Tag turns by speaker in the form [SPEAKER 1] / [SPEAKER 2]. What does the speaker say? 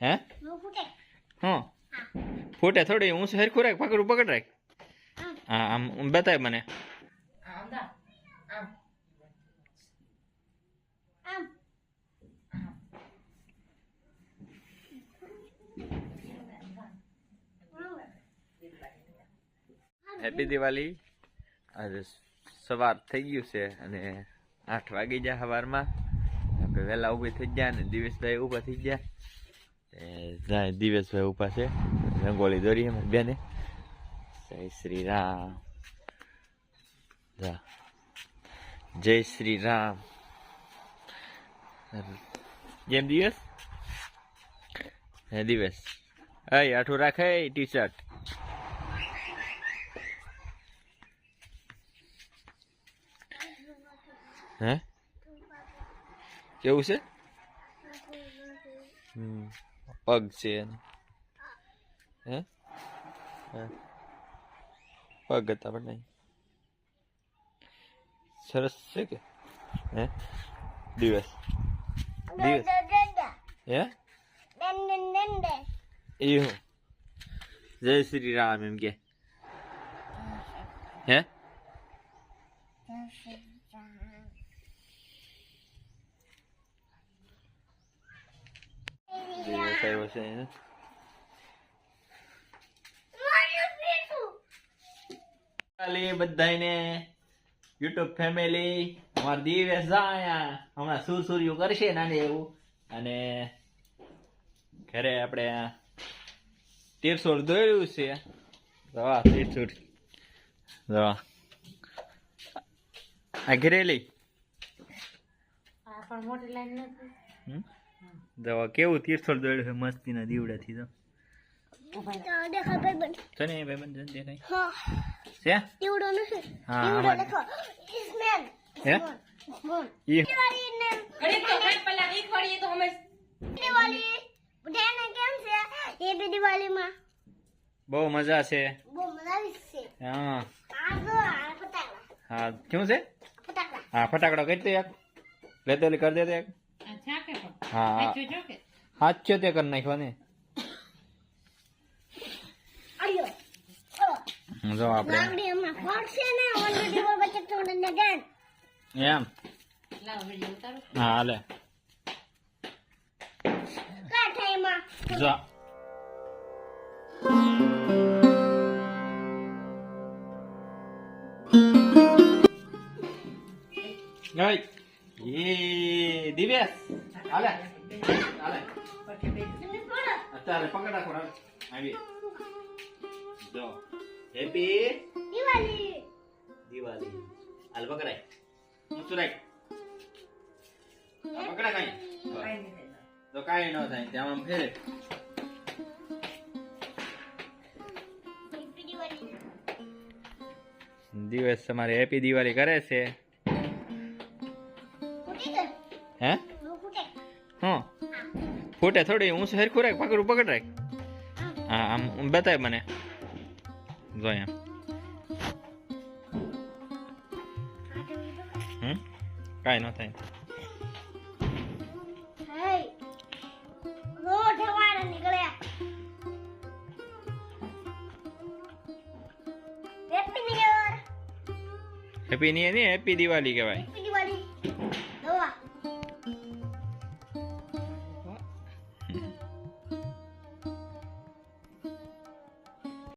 [SPEAKER 1] હે?
[SPEAKER 2] હું. ફૂટે
[SPEAKER 1] થોડી હું સરખું રાખ પકડું પકડ રાખ.
[SPEAKER 2] આમ
[SPEAKER 1] હા આમ બતાય મને.
[SPEAKER 2] આમ
[SPEAKER 1] હેપી દિવાળી આજે સવાર થઈ ગયું છે અને આઠ વાગી જાય સવારમાં વહેલા ઊભી થઈ ગયા ને દિવેશભાઈ ઊભા થઈ ગયા. દિવેશભાઈ ઊભા છે. રંગોળી દોરી એમ બેને. જય શ્રી રામ. જય શ્રી રામ. જેમ દિવસ હે દિવસ એ આઠું રાખે ટી શર્ટ હે? કેવું છે? હમ, પગ છે એને. હે? હા. પગ હતા પણ નહીં. સરસ છે કે? હે? દિવસ. દિવસ. હે? એ હું. જય શ્રી રામ એમ કે. હે દિવસ આવ્યો છે એને. ચાલી બધાને યુટ્યુબ ફેમિલી અમારા દિવસ જાય હમણાં સુરસુર્યું કરશે નાની એવું. અને ઘરે આપણે તીરસોળ દોર્યું છે. દવા તીરસોળ દવા આ ઘરે લઈ.
[SPEAKER 2] પણ મોટી લાઈન નથી?
[SPEAKER 1] દવા કેવું તીરસોળ દોડ્યું છે મસ્તીના દીવડાથી તો.
[SPEAKER 2] દેખાય ભાઈ
[SPEAKER 1] છે ને ભાઈ બંધ દેખાય?
[SPEAKER 2] હા
[SPEAKER 1] છે?
[SPEAKER 2] દીવડો નથી
[SPEAKER 1] હા,
[SPEAKER 2] દીવડો
[SPEAKER 1] આમાં.
[SPEAKER 2] લખો ઇસ્મેલ
[SPEAKER 1] હે?
[SPEAKER 2] બોલ
[SPEAKER 1] ઈ
[SPEAKER 2] દિવાળીને દિવાળી બધાને કેમ છે એ બી દિવાળીમાં
[SPEAKER 1] બહુ મજા છે.
[SPEAKER 2] બહુ મજા છે
[SPEAKER 1] હા. હા શું છે? હા ફટાકડો કઈ દે એક. લેતેલી કરી દે એક. હા. સાચો તે કરી નાખ્યો ને. જો આપણે. એમ હા
[SPEAKER 2] ટાઈમમાં
[SPEAKER 1] જો. ઓય એ દિવ્યાસ હાલે. હાલે. અત્યારે પકડ રાખો. આવી. જો. હેપી
[SPEAKER 2] દિવાળી.
[SPEAKER 1] દિવાળી હાલ પકડાય. ઊંચું રાખ. આ પકડા કાંઈ. તો કાંઈ ન થાય ત્યાં આમ ફેરે.
[SPEAKER 2] હેપી
[SPEAKER 1] દિવસ તમારે હેપી દિવાળી કરે છે. હે?
[SPEAKER 2] હું. ફૂટે
[SPEAKER 1] થોડી હું સરખું રાખ પકડું પકડ રાખ. હા. આમ બતાય મને. જો એમ હમ? કાંઈ ન થાય.
[SPEAKER 2] હેપી
[SPEAKER 1] નહીં હેપી દિવાળી કહેવાય.